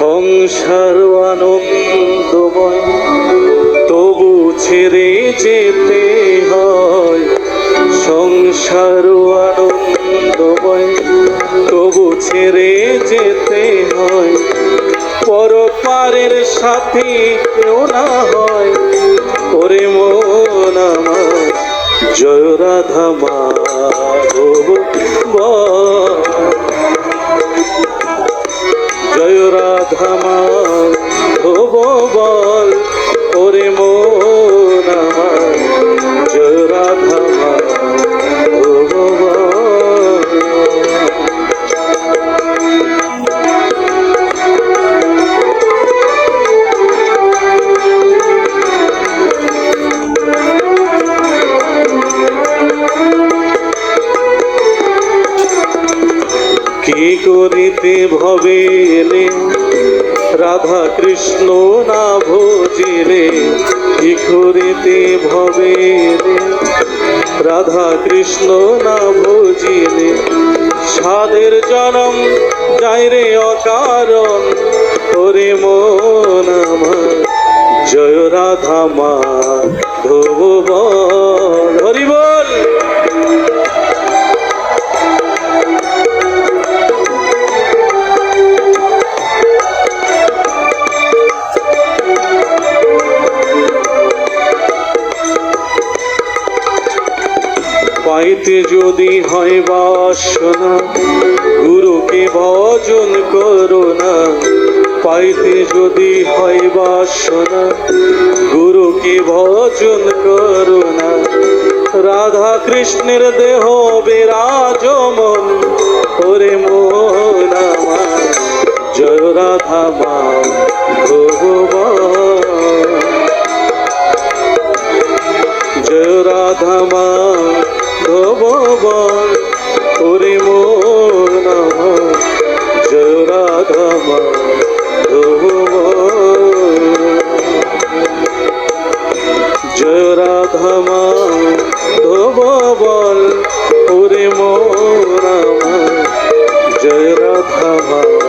সংসার আনন্দময়। তবু ছেড়ে যেতে হয়। সংসার আনন্দময়। তবু ছেড়ে যেতে হয়। পরপারের সাথে কেউ না হয়। ওরে মন আমার, জয় রাধা বল। জয় রাধা বল ওরে মন আমার জয় রাধা মাধব কি করিতে ভবে এলে রাধা কৃষ্ণ না ভজিলে কি করিতে ভবে রাধা কৃষ্ণ না ভজিলে সাদের জনম যাই রে অকারণ, ওরে মন আমার। জয় রাধা মা ধোব পাইতে যদি হয় বাসনা, গুরুকে ভজন করো না। পাইতে যদি হয় বাসনা, গুরুকে ভজন করো না। রাধা কৃষ্ণের দেহ বিরাজমন, ওরে মন আমার। জয় রাধা মা, ভগবান। জয় রাধা মা ভগবান ওরে মোর নাম জয় রাধা জয় রাধা মা ভগবান ওরে মোর নাম জয় রাধা মা